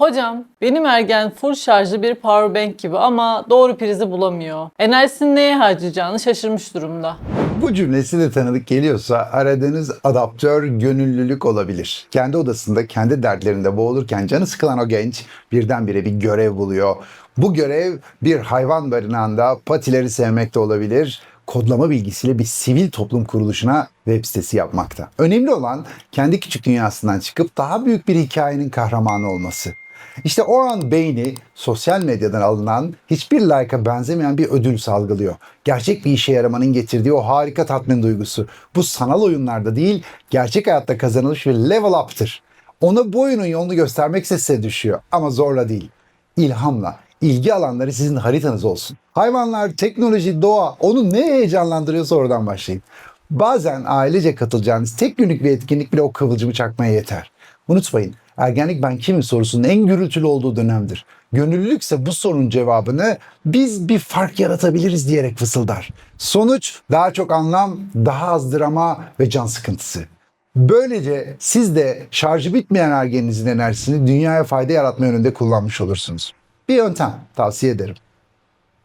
Hocam, benim ergen full şarjlı bir powerbank gibi ama doğru prizi bulamıyor. Enerjisini neye harcayacağını şaşırmış durumda. Bu cümlesi de tanıdık geliyorsa aradığınız adaptör gönüllülük olabilir. Kendi odasında kendi dertlerinde boğulurken canı sıkılan o genç birdenbire bir görev buluyor. Bu görev bir hayvan barınağında patileri sevmekte olabilir. Kodlama bilgisiyle bir sivil toplum kuruluşuna web sitesi yapmakta. Önemli olan kendi küçük dünyasından çıkıp daha büyük bir hikayenin kahramanı olması. İşte o an beyni sosyal medyadan alınan hiçbir like'a benzemeyen bir ödül salgılıyor. Gerçek bir işe yaramanın getirdiği o harika tatmin duygusu. Bu sanal oyunlarda değil, gerçek hayatta kazanılmış bir level up'tır. Ona bu oyunun yolunu göstermek size düşüyor ama zorla değil. İlhamla, ilgi alanları sizin haritanız olsun. Hayvanlar, teknoloji, doğa onu ne heyecanlandırıyorsa oradan başlayın. Bazen ailece katılacağınız tek günlük bir etkinlik bile o kıvılcımı çakmaya yeter. Unutmayın, ergenlik ben kimim sorusunun en gürültülü olduğu dönemdir. Gönüllülükse bu sorunun cevabını biz bir fark yaratabiliriz diyerek fısıldar. Sonuç daha çok anlam, daha az drama ve can sıkıntısı. Böylece siz de şarjı bitmeyen ergeninizin enerjisini dünyaya fayda yaratma yönünde kullanmış olursunuz. Bir yöntem tavsiye ederim.